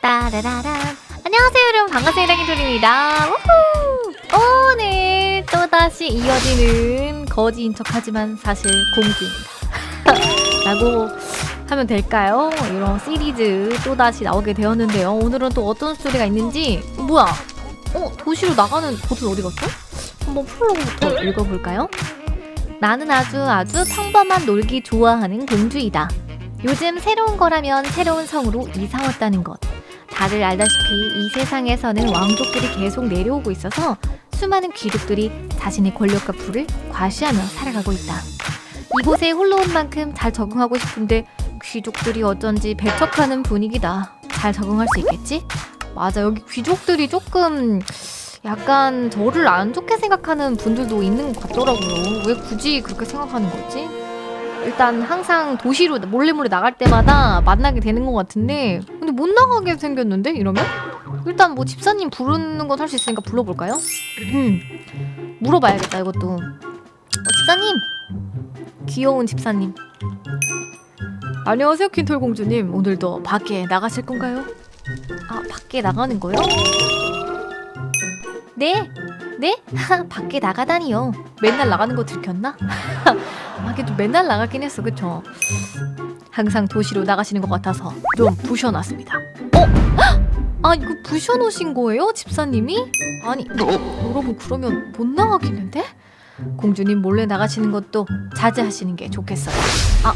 따라라란. 안녕하세요 여러분 반갑습니다 랑이돌입니다. 오늘 또다시 이어지는 거지인 척하지만 사실 공주입니다. 라고 하면 될까요? 이런 시리즈 또다시 나오게 되었는데요. 오늘은 또 어떤 스토리가 있는지 어, 뭐야? 어? 도시로 나가는 버튼 어디 갔어? 한번 프롤로그부터 읽어볼까요? 나는 아주 아주 평범한 놀기 좋아하는 공주이다. 요즘 새로운 거라면 새로운 성으로 이사 왔다는 것. 다들 알다시피 이 세상에서는 왕족들이 계속 내려오고 있어서 수많은 귀족들이 자신의 권력과 부를 과시하며 살아가고 있다. 이곳에 홀로 온 만큼 잘 적응하고 싶은데 귀족들이 어쩐지 배척하는 분위기다. 잘 적응할 수 있겠지? 맞아, 여기 귀족들이 조금 약간 저를 안 좋게 생각하는 분들도 있는 것 같더라고요. 왜 굳이 그렇게 생각하는 거지? 일단 항상 도시로 몰래 몰래 나갈 때마다 만나게 되는 것 같은데 근데 못 나가게 생겼는데 이러면 일단 뭐 집사님 부르는 건 할 수 있으니까 불러볼까요? 음 물어봐야겠다 이것도 어, 집사님 귀여운 집사님 안녕하세요 퀸톨 공주님 오늘도 밖에 나가실 건가요? 아 밖에 나가는 거요? 네? 네? 밖에 나가다니요 맨날 나가는 거 들켰나? 하긴 좀 맨날 나가긴 했어 그쵸? 항상 도시로 나가시는 것 같아서 좀 부셔놨습니다 어? 헉! 아 이거 부셔놓으신 거예요? 집사님이? 아니 여러분 그러면 못 나가겠는데? 공주님 몰래 나가시는 것도 자제하시는 게 좋겠어요 아,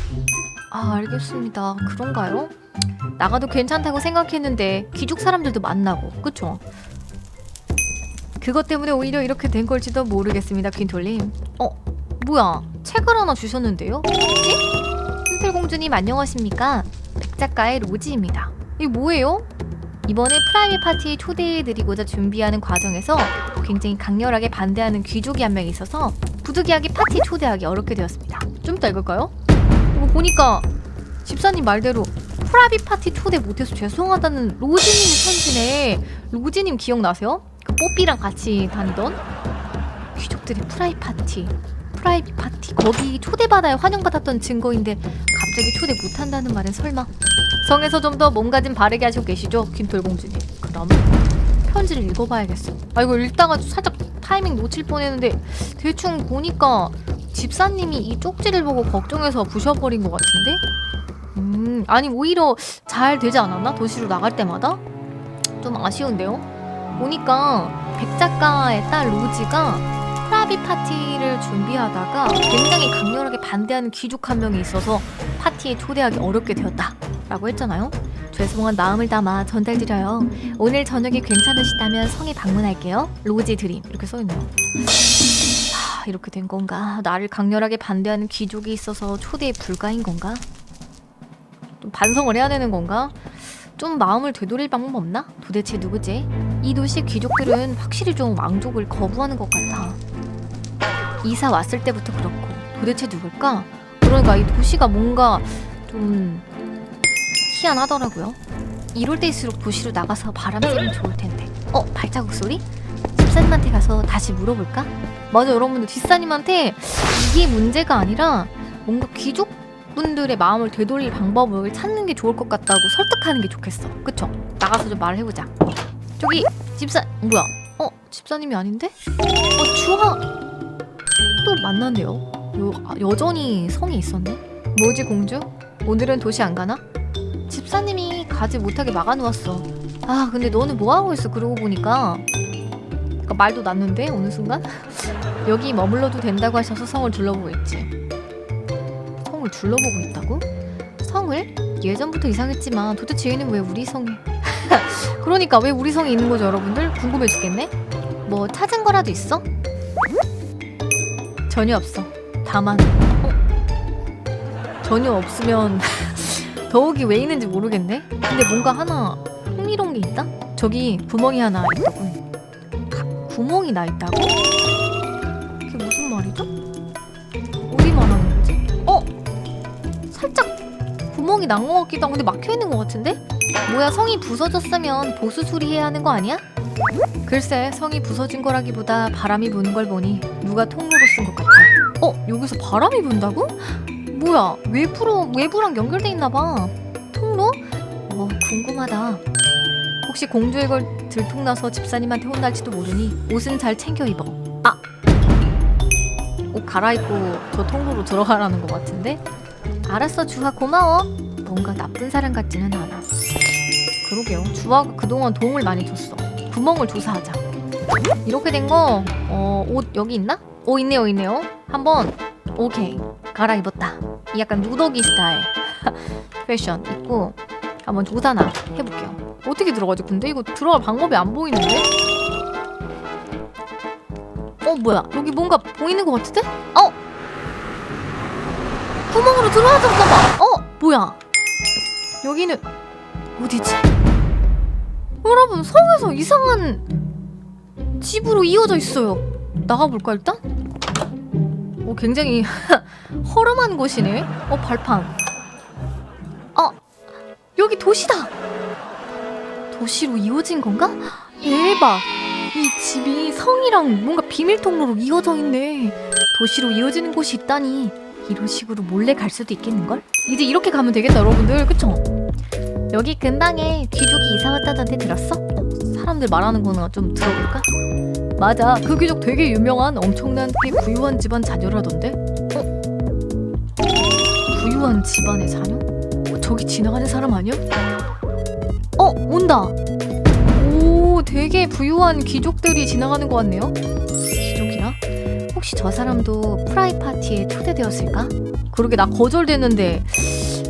아 알겠습니다 그런가요? 나가도 괜찮다고 생각했는데 귀족 사람들도 만나고 그쵸? 그것 때문에 오히려 이렇게 된 걸지도 모르겠습니다 퀸톨님 어? 뭐야 책을 하나 주셨는데요? 뭐지? 흰슬 공주님 안녕하십니까? 백작가의 로지입니다. 이게 뭐예요? 이번에 프라이빗 파티에 초대해드리고자 준비하는 과정에서 굉장히 강렬하게 반대하는 귀족이 한 명 있어서 부득이하게 파티 초대하기 어렵게 되었습니다. 좀 이따 읽을까요? 이거 보니까 집사님 말대로 프라이빗 파티 초대 못해서 죄송하다는 로지님 편지네. 로지님 기억나세요? 그 뽀삐랑 같이 다니던 귀족들의 프라이 파티. 프라이빗 파티. 거기 초대받아야 환영받았던 증거인데 갑자기 초대 못한다는 말은 설마? 성에서 좀 더 몸가짐 바르게 하시고 계시죠 김돌 공주님? 그럼 편지를 읽어봐야겠어. 아 이거 읽다가 살짝 타이밍 놓칠 뻔했는데 대충 보니까 집사님이 이 쪽지를 보고 걱정해서 부셔버린 것 같은데? 음 아니 오히려 잘 되지 않았나? 도시로 나갈 때마다? 좀 아쉬운데요? 보니까 백 작가의 딸 로지가 프라비 파티를 준비하다가 굉장히 강렬하게 반대하는 귀족 한 명이 있어서 파티에 초대하기 어렵게 되었다 라고 했잖아요. 죄송한 마음을 담아 전달드려요. 오늘 저녁에 괜찮으시다면 성에 방문할게요. 로지 드림 이렇게 써있네요. 하, 이렇게 된 건가? 나를 강렬하게 반대하는 귀족이 있어서 초대에 불가인 건가? 좀 반성을 해야 되는 건가? 좀 마음을 되돌릴 방법 없나? 도대체 누구지? 이 도시 귀족들은 확실히 좀 왕족을 거부하는 것 같아. 이사 왔을 때부터 그렇고 도대체 누굴까? 그러니까 이 도시가 뭔가 좀 희한하더라고요. 이럴 때일수록 도시로 나가서 바람 쐬면 좋을 텐데. 어 발자국 소리? 집사님한테 가서 다시 물어볼까? 맞아 여러분들 뒷사님한테 이게 문제가 아니라 뭔가 귀족 분들의 마음을 되돌릴 방법을 찾는 게 좋을 것 같다고 설득하는 게 좋겠어. 그쵸? 나가서 좀 말을 해보자. 저기 집사 뭐야? 어 집사님이 아닌데? 어 주하 또 만났네요. 요, 아, 여전히 성이 있었네. 뭐지 공주? 오늘은 도시 안 가나? 집사님이 가지 못하게 막아놓았어. 아 근데 너는 뭐 하고 있어? 그러고 보니까 아까 말도 났는데 어느 순간 여기 머물러도 된다고 하셔서 성을 둘러보고 있지. 성을 둘러보고 있다고? 성을? 예전부터 이상했지만 도대체 얘는 왜 우리 성에? 그러니까 왜 우리 성에 있는 거죠, 여러분들? 궁금해 죽겠네. 뭐 찾은 거라도 있어? 전혀 없어. 다만 어? 전혀 없으면 더욱이 왜 있는지 모르겠네. 근데 뭔가 하나 흥미로운 게 있다? 저기 구멍이 하나 있다고. 가- 구멍이 나 있다고? 그게 무슨 말이죠? 어디 말하는 거지? 어? 살짝 구멍이 난 것 같기도 하고 근데 막혀 있는 것 같은데? 뭐야 성이 부서졌으면 보수 수리해야 하는 거 아니야? 글쎄 성이 부서진 거라기보다 바람이 부는 걸 보니 누가 통로로 쓴 것 같아. 어 여기서 바람이 분다고? 뭐야 외부로 외부랑 연결돼 있나 봐. 통로? 어 궁금하다. 혹시 공주의 걸 들통나서 집사님한테 혼날지도 모르니 옷은 잘 챙겨 입어. 아! 옷 갈아입고 저 통로로 들어가라는 것 같은데? 알았어 주아 고마워. 뭔가 나쁜 사람 같지는 않아. 그러게요. 주아가 그동안 도움을 많이 줬어. 구멍을 조사하자. 이렇게 된 거, 어, 옷 여기 있나? 오, 있네요, 있네요. 한번, 오케이. 갈아입었다. 이 약간 누더기 스타일. 패션 입고, 한번 조사나 해볼게요. 어떻게 들어가지? 근데 이거 들어갈 방법이 안 보이는데? 어, 뭐야. 여기 뭔가 보이는 것 같은데? 어? 구멍으로 들어가졌나봐. 어? 뭐야. 여기는, 어디지? 여러분, 성에서 이상한 집으로 이어져 있어요. 나가볼까 일단? 오 굉장히 허름한 곳이네. 어 발판. 어 여기 도시다. 도시로 이어진 건가? 대박. 이 집이 성이랑 뭔가 비밀 통로로 이어져 있네. 도시로 이어지는 곳이 있다니. 이런 식으로 몰래 갈 수도 있겠는걸? 이제 이렇게 가면 되겠다 여러분들 그쵸? 여기 근방에 귀족이 이사 왔다던데 들었어? 사람들 말하는 거는 좀 들어볼까? 맞아 그 귀족 되게 유명한 엄청난 꽤 부유한 집안 자녀라던데 어? 부유한 집안의 자녀? 어, 저기 지나가는 사람 아니야? 어 온다 오 되게 부유한 귀족들이 지나가는 것 같네요 귀족이라? 혹시 저 사람도 프라이 파티에 초대되었을까? 그러게 나 거절됐는데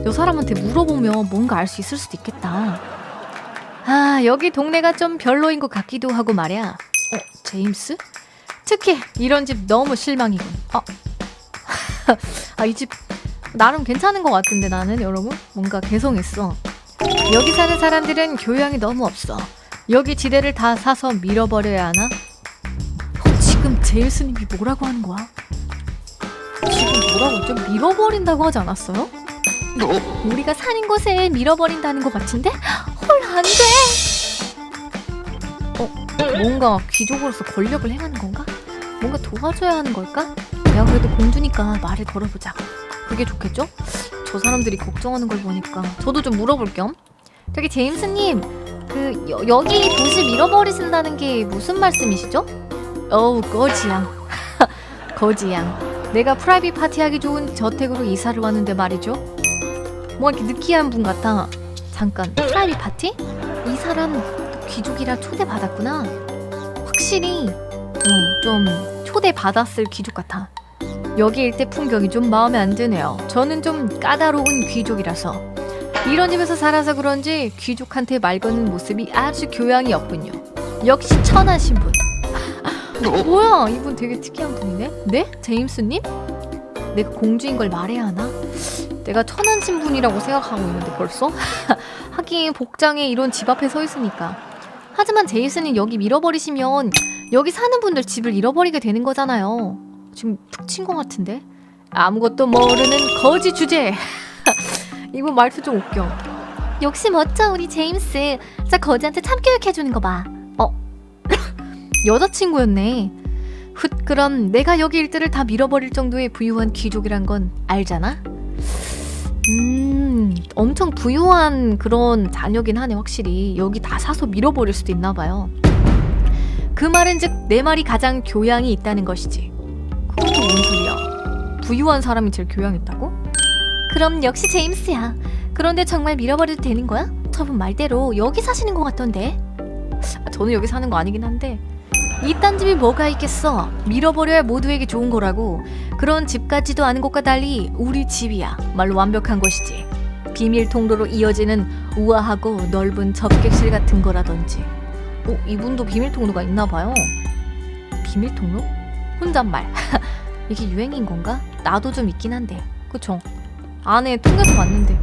저 사람한테 물어보면 뭔가 알 수 있을 수도 있겠다 아 여기 동네가 좀 별로인 것 같기도 하고 말이야 어, 제임스? 특히 이런 집 너무 실망이군. 아, 아 이 집 나름 괜찮은 것 같은데 나는 여러분 뭔가 개성있어. 여기 사는 사람들은 교양이 너무 없어. 여기 지대를 다 사서 밀어버려야 하나? 어, 지금 제임스님이 뭐라고 하는 거야? 지금 뭐라고 했죠? 밀어버린다고 하지 않았어요? 우리가 사는 곳에 밀어버린다는 것 같은데? 헐, 안 돼! 뭔가 귀족으로서 권력을 행하는 건가? 뭔가 도와줘야 하는 걸까? 내가 그래도 공주니까 말을 걸어보자. 그게 좋겠죠? 저 사람들이 걱정하는 걸 보니까 저도 좀 물어볼 겸. 저기 제임스님, 그 여, 여기 도시 밀어버리신다는 게 무슨 말씀이시죠? 어우 거지양, 거지양. 내가 프라이빗 파티하기 좋은 저택으로 이사를 왔는데 말이죠. 뭐 이렇게 느끼한 분 같아. 잠깐 프라이빗 파티? 이 사람 귀족이라 초대받았구나. 확실히 어, 좀 초대받았을 귀족 같아. 여기 일대 풍경이 좀 마음에 안 드네요. 저는 좀 까다로운 귀족이라서 이런 집에서 살아서 그런지 귀족한테 말 거는 모습이 아주 교양이 없군요. 역시 천한 신분. 뭐야 이분 되게 특이한 분이네. 네? 제임스님? 내가 공주인 걸 말해야 하나? 내가 천한 신분이라고 생각하고 있는데 벌써? 하긴 복장에 이런 집 앞에 서 있으니까. 하지만 제이슨이 여기 밀어버리시면 여기 사는 분들 집을 잃어버리게 되는 거잖아요. 지금 툭 친 것 같은데? 아무것도 모르는 거지 주제. 이분 말투 좀 웃겨. 역시 멋져 우리 제임스. 자 거지한테 참교육 해주는 거 봐. 어? 여자친구였네. 훗 그럼 내가 여기 일들을 다 밀어버릴 정도의 부유한 귀족이란 건 알잖아? 음, 엄청 부유한 그런 자녀긴 하네 확실히 여기 다 사서 밀어버릴 수도 있나 봐요. 그 말은 즉 내 말이 가장 교양이 있다는 것이지. 그것도 뭔 소리야? 부유한 사람이 제일 교양 있다고? 그럼 역시 제임스야. 그런데 정말 밀어버려도 되는 거야? 저분 말대로 여기 사시는 것 같던데. 아, 저는 여기 사는 거 아니긴 한데 이딴 집이 뭐가 있겠어? 밀어버려야 모두에게 좋은 거라고. 그런 집 같지도 않은 곳과 달리 우리 집이야. 말로 완벽한 것이지. 비밀 통로로 이어지는 우아하고 넓은 접객실 같은 거라든지. 어, 이분도 비밀 통로가 있나 봐요. 비밀 통로? 혼잣말. 이게 유행인 건가? 나도 좀 있긴 한데. 그쵸? 안에 통해서 왔는데.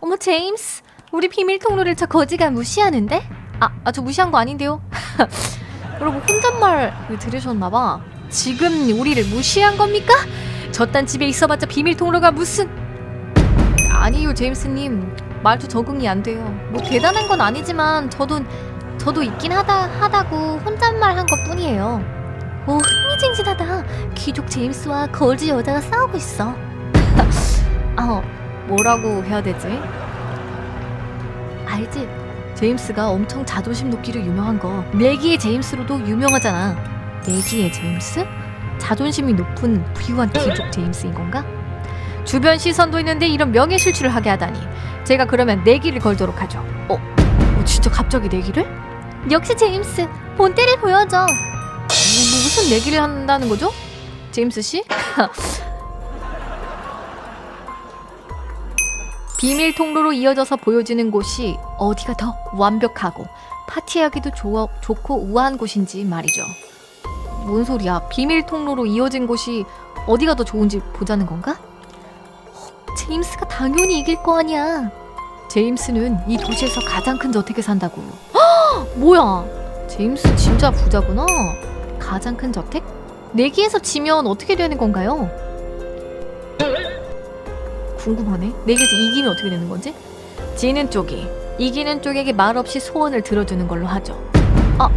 어머, 제임스. 우리 비밀 통로를 저 거지가 무시하는데? 아, 아, 저 무시한 거 아닌데요? 여러분 혼잣말 들으셨나봐. 지금 우리를 무시한 겁니까? 저딴 집에 있어봤자 비밀 통로가 무슨? 아니요 제임스님 말투 적응이 안 돼요. 뭐 대단한 건 아니지만 저도 저도 있긴 하다 하다고 혼잣말 한 것 뿐이에요. 오 흥미진진하다. 귀족 제임스와 거지 여자가 싸우고 있어. 어 뭐라고 해야 되지? 알지? 제임스가 엄청 자존심 높기로 유명한 거 내기의 제임스로도 유명하잖아 내기의 제임스? 자존심이 높은 부유한 귀족 제임스인 건가? 주변 시선도 있는데 이런 명예 실추를 하게 하다니 제가 그러면 내기를 걸도록 하죠 어? 어 진짜 갑자기 내기를? 역시 제임스 본때를 보여줘 뭐, 무슨 내기를 한다는 거죠? 제임스 씨? 비밀 통로로 이어져서 보여지는 곳이 어디가 더 완벽하고 파티하기도 좋아, 좋고 우아한 곳인지 말이죠. 뭔 소리야? 비밀 통로로 이어진 곳이 어디가 더 좋은지 보자는 건가? 어, 제임스가 당연히 이길 거 아니야. 제임스는 이 도시에서 가장 큰 저택에 산다고. 헉! 뭐야? 제임스 진짜 부자구나. 가장 큰 저택? 내기에서 지면 어떻게 되는 건가요? 궁금하네. 내기에서 이기면 어떻게 되는 건지? 지는 쪽이 이기는 쪽에게 말 없이 소원을 들어주는 걸로 하죠. 아,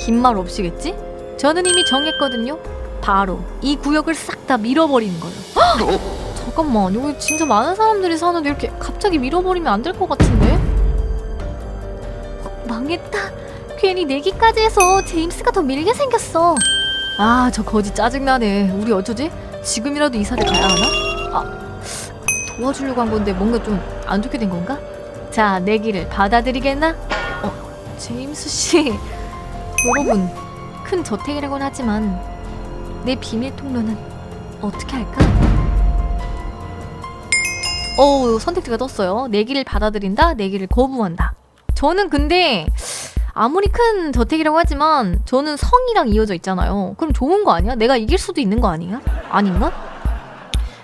긴 말 없이겠지? 저는 이미 정했거든요. 바로 이 구역을 싹 다 밀어버리는 걸로. 헉! 잠깐만, 여기 진짜 많은 사람들이 사는데 이렇게 갑자기 밀어버리면 안 될 것 같은데? 어, 망했다. 괜히 내기까지 해서 제임스가 더 밀게 생겼어. 아, 저 거지 짜증나네. 우리 어쩌지? 지금이라도 이사를 가야 하나? 아, 도와주려고 한 건데 뭔가 좀 안 좋게 된 건가? 자, 내기를 받아들이겠나? 어, 제임스 씨. 여러분, 큰 저택이라고는 하지만 내 비밀 통로는 어떻게 할까? 어, 선택지가 떴어요. 내기를 받아들인다, 내기를 거부한다. 저는 근데 아무리 큰 저택이라고 하지만 저는 성이랑 이어져 있잖아요. 그럼 좋은 거 아니야? 내가 이길 수도 있는 거 아니야? 아닌가?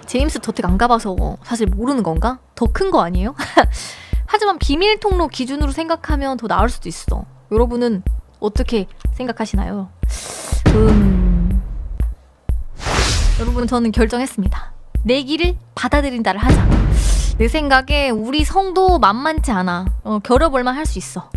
제임스 저택 안 가봐서 사실 모르는 건가? 더 큰 거 아니에요? 하지만 비밀 통로 기준으로 생각하면 더 나을 수도 있어. 여러분은 어떻게 생각하시나요? 음... 여러분 저는 결정했습니다. 내기를 받아들인다를 하자. 내 생각에 우리 성도 만만치 않아. 어, 겨뤄볼만 할 수 있어.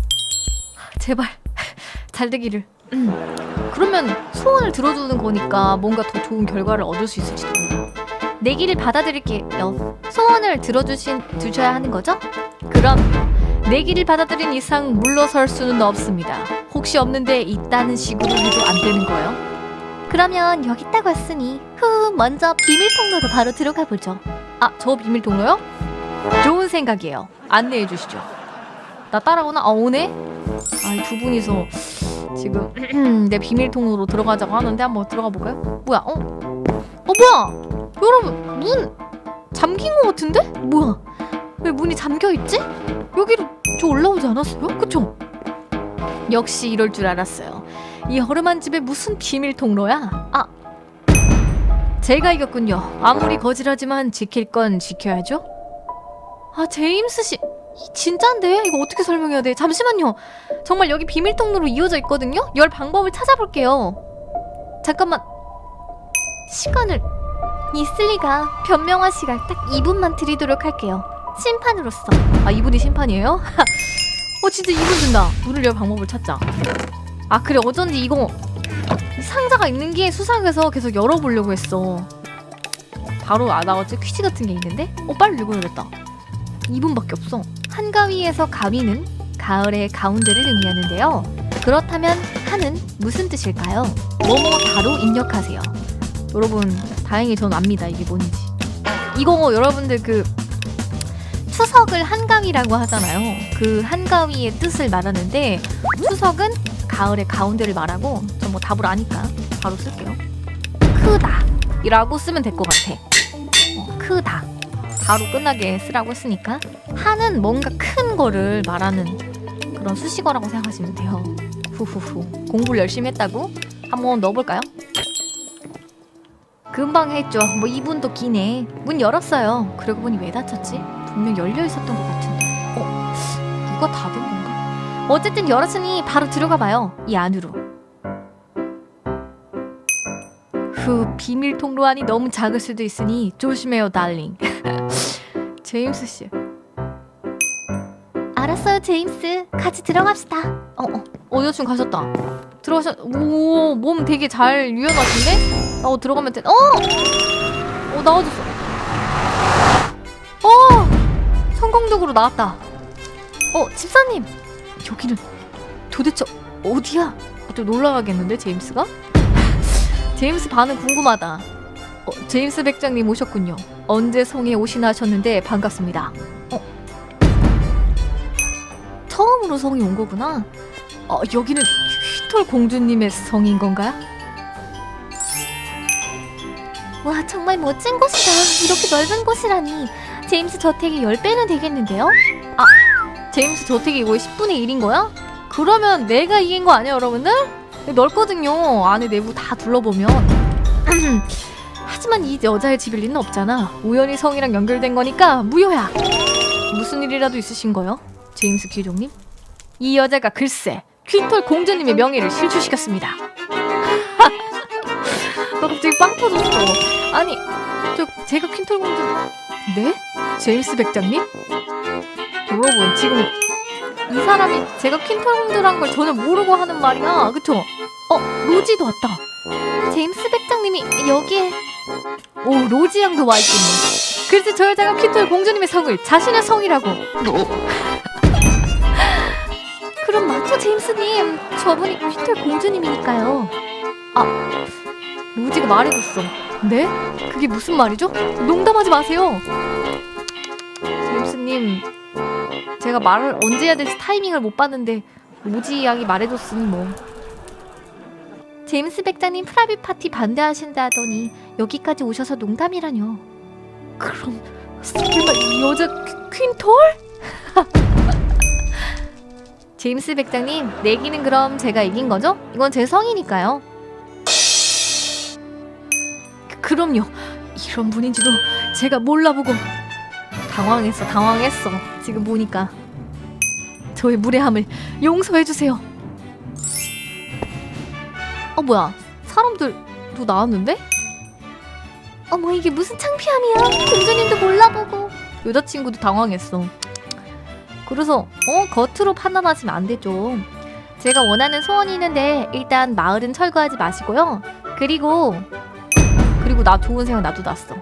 제발 잘 되기를. 음. 그러면 소원을 들어주는 거니까 뭔가 더 좋은 결과를 얻을 수 있을지도 몰라. 내기를 받아들일게요. 소원을 들어주신 두셔야 하는 거죠? 그럼 내기를 받아들인 이상 물러설 수는 없습니다. 혹시 없는데 있다는 식으로 해도 안 되는 거예요? 그러면 여기 딱 왔으니 후 먼저 비밀 통로로 바로 들어가 보죠. 아, 저 비밀 통로요? 좋은 생각이에요. 안내해 주시죠. 나 따라오나? 아, 오네? 아, 이두 분이서 지금 내 비밀 통로로 들어가자고 하는데 한번 들어가 볼까요? 뭐야? 어? 어, 뭐야? 여러분, 문 잠긴 것 같은데? 뭐야? 왜 문이 잠겨 있지? 여기로 저 올라오지 않았어요? 그쵸? 역시 이럴 줄 알았어요. 이 허름한 집에 무슨 비밀 통로야? 아, 제가 이겼군요. 아무리 거지라지만 지킬 건 지켜야죠. 아, 제임스 씨. 이 진짠데? 이거 어떻게 설명해야 돼? 잠시만요. 정말 여기 비밀 통로로 이어져 있거든요? 열 방법을 찾아볼게요. 잠깐만. 시간을. 있을 리가. 변명화 시간 딱 2분만 드리도록 할게요. 심판으로서. 아, 이분이 심판이에요? 어, 진짜 2분 준다. 문을 열 방법을 찾자. 아, 그래. 어쩐지 이거 상자가 있는 게 수상해서 계속 열어보려고 했어. 바로 아 나왔지 퀴즈 같은 게 있는데? 어 빨리 읽어야겠다. 2분밖에 없어. 한가위에서 가위는 가을의 가운데를 의미하는데요. 그렇다면 한은 무슨 뜻일까요? 뭐뭐 다로 입력하세요. 여러분 다행히 전 압니다 이게 뭔지. 이거 여러분들 그 추석을 한가위라고 하잖아요. 그 한가위의 뜻을 말하는데 추석은 가을의 가운데를 말하고 저뭐 답을 아니까 바로 쓸게요. 크다 이라고 쓰면 될 것 같아. 어, 크다. 바로 끝나게 쓰라고 했으니까 한은 뭔가 큰 거를 말하는 그런 수식어라고 생각하시면 돼요. 후후후. 공부를 열심히 했다고? 한번 넣어볼까요? 금방 했죠. 뭐 2분도 기네. 문 열었어요. 그러고 보니 왜 닫혔지? 분명 열려 있었던 것 같은데. 어? 누가 닫은 건가? 어쨌든 열었으니 바로 들어가 봐요. 이 안으로. 후, 비밀 통로 안이 너무 작을 수도 있으니 조심해요, 달링. 제임스 씨. 알았어요, 제임스. 같이 들어갑시다. 어, 어. 어, 여자친구 가셨다. 들어가셨. 오, 몸 되게 잘 유연하신데? 어, 들어가면 돼. 어! 어, 나와줬어. 어! 성공적으로 나왔다. 어, 집사님! 여기는 도대체 어디야? 좀 놀라가겠는데, 제임스가? 제임스 반응 궁금하다. 어, 제임스 백장님 오셨군요. 언제 성에 오시나 하셨는데 반갑습니다. 어? 처음으로 성이 온 거구나. 어, 여기는 휘톨 공주님의 성인 건가요? 와, 정말 멋진 곳이다. 이렇게 넓은 곳이라니. 제임스 저택의 10배는 되겠는데요? 아, 제임스 저택이 이거 10분의 1인 거야? 그러면 내가 이긴 거 아니야, 여러분들? 넓거든요. 안에 내부 다 둘러보면. 하지만 이 여자의 집일 리는 없잖아. 우연히 성이랑 연결된 거니까 무효야. 무슨 일이라도 있으신 거요? 제임스 귀족님? 이 여자가 글쎄 퀸톨 공주님의 명예를 실추시켰습니다. 너 갑자기 빵 터졌어. 아니, 저 제가 퀸톨 공주 네? 제임스 백장님? 여러분 지금 이 사람이 제가 퀸톨 공주란 걸 전혀 모르고 하는 말이야. 그쵸? 어, 로지도 왔다. 제임스 백장님이 여기에 오, 로지 양도 와 있군요. 글쎄 저 여자가 퀸톨 공주님의 성을 자신의 성이라고. 그럼 맞죠, 제임스님? 저분이 퀸톨 공주님이니까요. 아, 로지가 말해줬어. 네? 그게 무슨 말이죠? 농담하지 마세요. 제임스님, 제가 말을 언제 해야 될지 타이밍을 못 봤는데 로지 양이 말해줬으니 뭐. 제임스 백장님 프라이빗 파티 반대하신다더니 여기까지 오셔서 농담이라뇨. 그럼 설마 이 여자 퀸- 퀸톨? 제임스 백장님 내기는 그럼 제가 이긴 거죠? 이건 제 성이니까요. 그- 그럼요. 이런 분인지도 제가 몰라보고 당황했어, 당황했어. 지금 보니까 저의 무례함을 용서해 주세요. 어 뭐야? 사람들도 나왔는데? 어머 이게 무슨 창피함이야? 공주님도 몰라보고 여자친구도 당황했어. 그래서 어 겉으로 판단하시면 안 되죠. 제가 원하는 소원이 있는데 일단 마을은 철거하지 마시고요. 그리고 그리고 나 좋은 생각 나도 났어.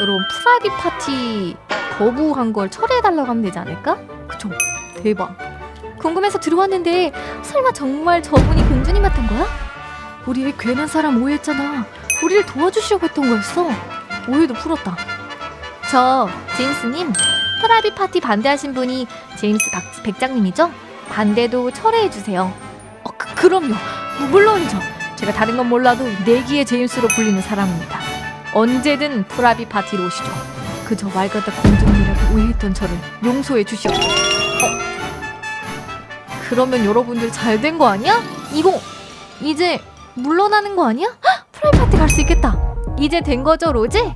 여러분 프라이빗 파티 거부한 걸 철회해달라고 하면 되지 않을까? 그쵸? 대박. 궁금해서 들어왔는데 설마 정말 저분이 공주님이었던 거야? 우리의 괜한 사람 오해했잖아. 우리를 도와주시려고 했던 거였어. 오해도 풀었다. 저 제임스님 프라이빗 파티 반대하신 분이 제임스 박, 백장님이죠? 반대도 철회해 주세요. 어, 그, 그럼요. 뭐, 물론이죠. 제가 다른 건 몰라도 내기의 제임스로 불리는 사람입니다. 언제든 프라이빗 파티로 오시죠. 그저 말 같다 공주님이라고 오해했던 저를 용서해 주시옵소서. 어? 그러면 여러분들 잘 된 거 아니야? 이거 이제 물러나는 거 아니야? 헉, 프라이빗 파티 갈 수 있겠다. 이제 된 거죠, 로제?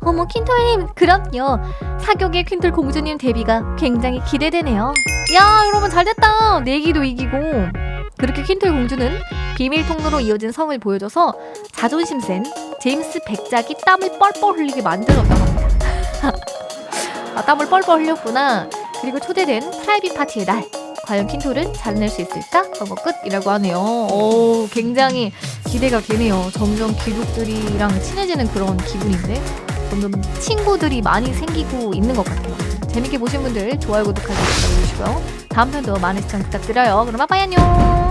어머 퀸톨님 그럼요 사격의 퀸톨 공주님 데뷔가 굉장히 기대되네요 야 여러분 잘됐다 내기도 이기고 그렇게 퀸톨 공주는 비밀 통로로 이어진 성을 보여줘서 자존심 센 제임스 백작이 땀을 뻘뻘 흘리게 만들었다고 합니다 아 땀을 뻘뻘 흘렸구나 그리고 초대된 프라이빗 파티의 날 과연 퀸톨은 잘해낼 수 있을까? 어머 끝이라고 하네요 오 굉장히 기대가 되네요 점점 귀족들이랑 친해지는 그런 기분인데 점점 친구들이 많이 생기고 있는 것 같아요. 재밌게 보신 분들 좋아요, 구독하기 부탁드리고요. 다음 편도 많은 시청 부탁드려요. 그럼 빠빠이 안녕.